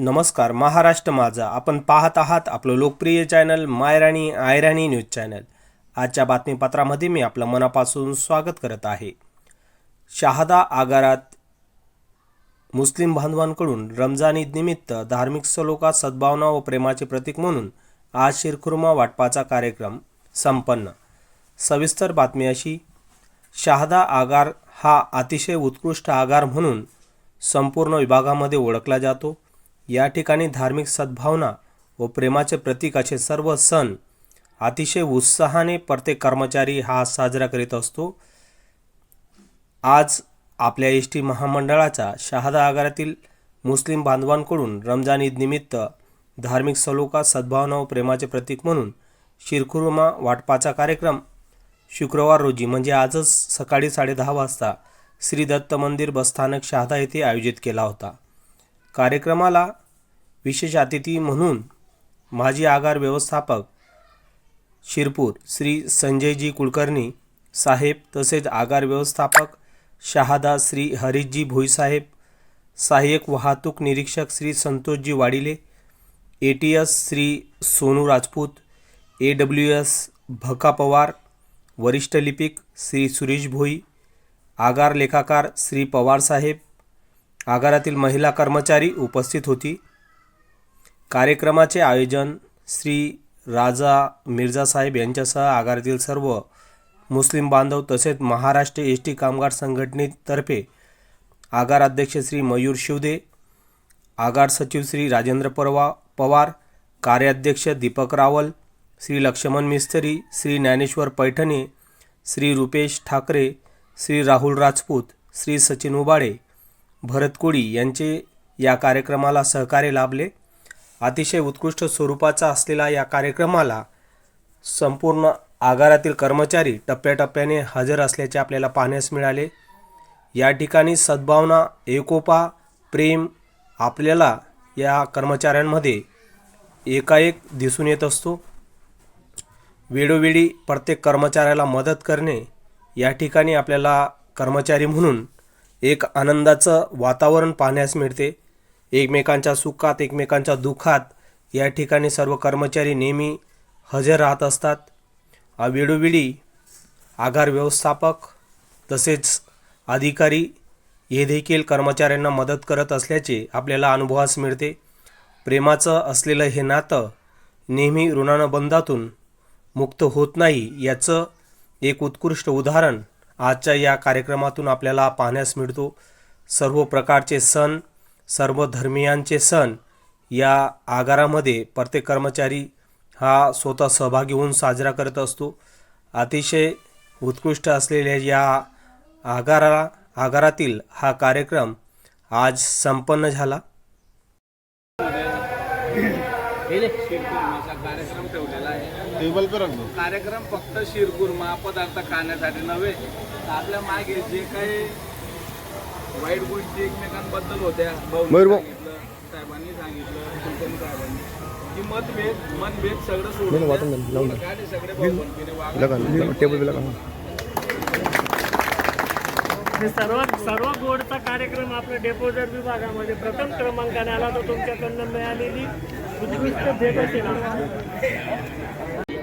नमस्कार महाराष्ट्र माझा. आपण पाहत आहात आपलं लोकप्रिय चॅनल मायराणी आयराणी न्यूज चॅनल. आजच्या बातमीपत्रामध्ये मी आपलं मनापासून स्वागत करत आहे. शहादा आगारात मुस्लिम बांधवांकडून रमजान ईदनिमित्त धार्मिक सलोका सद्भावना व प्रेमाचे प्रतीक म्हणून आज शिरखुर्मा वाटपाचा कार्यक्रम संपन्न. सविस्तर बातमी अशी शहादा आगार हा अतिशय उत्कृष्ट आगार म्हणून संपूर्ण विभागामध्ये ओळखला जातो. या ठिकाणी धार्मिक सद्भावना व प्रेमाचे प्रतीक असे सर्व सण अतिशय उत्साहाने प्रत्येक कर्मचारी हा साजरा करीत असतो. आज आपल्या एस टी महामंडळाचा शहादा आगारातील मुस्लिम बांधवांकडून रमजान ईद निमित्त धार्मिक सलोखा सद्भावना व प्रेमाचे प्रतीक म्हणून शिरखुर्मा वाटपाचा कार्यक्रम शुक्रवार रोजी म्हणजे आजच सकाळी साडेदहा वाजता श्री दत्त मंदिर बसस्थानक शहादा येथे आयोजित केला होता. कार्यक्रमाला विशेष अतिथी म्हणून माजी आगार व्यवस्थापक शिरपूर श्री संजयजी कुलकर्णी साहेब तसेच आगार व्यवस्थापक शहादा श्री हरीशजी भोईसाहेब सहाय्यक वाहतूक निरीक्षक Shri Santoshji Wadile A T S Shri Sonu Rajput A W S भका Pawar वरिष्ठ लिपिक श्री सुरेश भोई आगार लेखाकार श्री पवारसाहेब आगारातील महिला कर्मचारी उपस्थित होती. कार्यक्रमाचे आयोजन श्री राजा मिर्झा साहेब यांच्यासह आगारातील सर्व मुस्लिम बांधव तसेच महाराष्ट्र एस टी कामगार संघटनेतर्फे आगार अध्यक्ष श्री मयूर शिवदे आगार सचिव श्री राजेंद्र परवा पवार कार्याध्यक्ष दीपक रावल श्री लक्ष्मण मिस्त्री श्री ज्ञानेश्वर पैठणे श्री रुपेश ठाकरे श्री राहुल राजपूत श्री सचिन उबाळे भरत कोळी यांचे या कार्यक्रमाला सहकार्य लाभले. अतिशय उत्कृष्ट स्वरूपाचा असलेला या कार्यक्रमाला संपूर्ण आगारातील कर्मचारी टप्प्याटप्प्याने हजर असल्याचे आपल्याला पाहण्यास मिळाले. या ठिकाणी सद्भावना एकोपा प्रेम आपल्याला या कर्मचाऱ्यांमध्ये एकाएक दिसून येत असतो. वेळोवेळी प्रत्येक कर्मचाऱ्याला मदत करणे या ठिकाणी आपल्याला कर्मचारी म्हणून एक आनंदाचं वातावरण पाहण्यास मिळते. एकमेकांच्या सुखात एकमेकांच्या दुःखात या ठिकाणी सर्व कर्मचारी नेहमी हजर राहत असतात. वेळोवेळी आगार व्यवस्थापक तसेच अधिकारी हे देखील कर्मचाऱ्यांना मदत करत असल्याचे आपल्याला अनुभवास मिळते. प्रेमाचं असलेलं हे नातं नेहमी ऋणानुबंधातून मुक्त होत नाही याचं एक उत्कृष्ट उदाहरण आजच्या या कार्यक्रमातून आपल्याला पाहण्यास मिळतो सर्व प्रकारचे सण सर्व धर्मियांचे सण या आगारामध्ये प्रत्येक कर्मचारी हा स्वतः सहभागी होऊन साजरा करत असतो अतिशय उत्कृष्ट असलेल्या या आगारा आगारातील हा कार्यक्रम आज संपन्न झाला कार्यक्रम ठेवलेला आहे टेबल पे रख दो कार्यक्रम फक्त शिरकुर्मा पदार्थ खाण्यासाठी नव्हे तर आपल्या मागे जे काही वाईट गोष्टी एकमेकांबद्दल होत्या भाऊनी भाऊ. सांगितलं साहेबांनी सांगितलं कुलकर्णी साहेबांनी की मतभेद मतभेद सगळं नाही, सोडून वाटून द्या, लावून द्या. काय सगळे भाऊबंदकीने वागा. लगा टेबल पे लगा हे सर्व सर्व गोडचा कार्यक्रम आपल्या डेपोजर विभागामध्ये प्रथम क्रमांकाने आला तर तुमच्याकडनं मिळालेली उत्कृष्ट भेट असेल